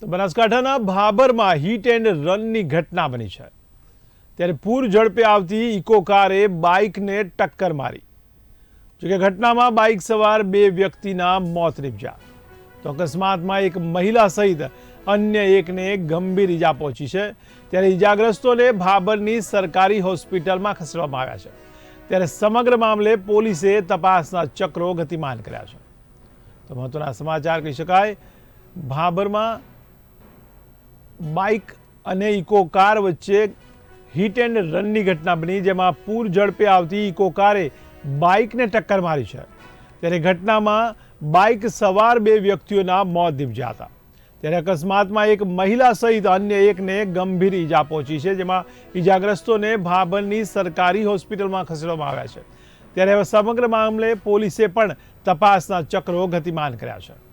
તો બનાસકાંઠાના ભાબરમાં hit and રનની ઘટના બની છે. ત્યારે પૂર ઝડપે આવતી ઇકો કારે બાઇકને ટક્કર મારી. જોકે ઘટનામાં બાઇક સવાર બે વ્યક્તિના મોત નિપજ્યા. તો અકસ્માતમાં એક મહિલા સહિત અન્ય એકને ગંભીર ઈજા પહોંચી છે. ત્યારે ઈજાગ્રસ્તોને ભાબરની સરકારી હોસ્પિટલમાં ખસેડવામાં આવ્યા છે. ત્યારે સમગ્ર મામલે પોલીસે તપાસના ચક્રો ગતિમાન કર્યા છે. તો મહત્વના સમાચાર કહી શકાય ભાબરમાં બાઇક અને ઇકો કાર વચ્ચે હિટ એન્ડ રનની ઘટના બની, જેમાં પૂર ઝડપે આવતી ઇકો કારે બાઇકને ટક્કર મારી છે. ત્યારે ઘટનામાં બાઇક સવાર બે વ્યક્તિઓના મોત નીપજ્યા હતા. ત્યારે અકસ્માતમાં એક મહિલા સહિત અન્ય એકને ગંભીર ઈજા પહોંચી છે, જેમાં ઈજાગ્રસ્તોને ભાભરની સરકારી હોસ્પિટલમાં ખસેડવામાં આવ્યા છે. ત્યારે હવે સમગ્ર મામલે પોલીસે પણ તપાસના ચક્રો ગતિમાન કર્યા છે.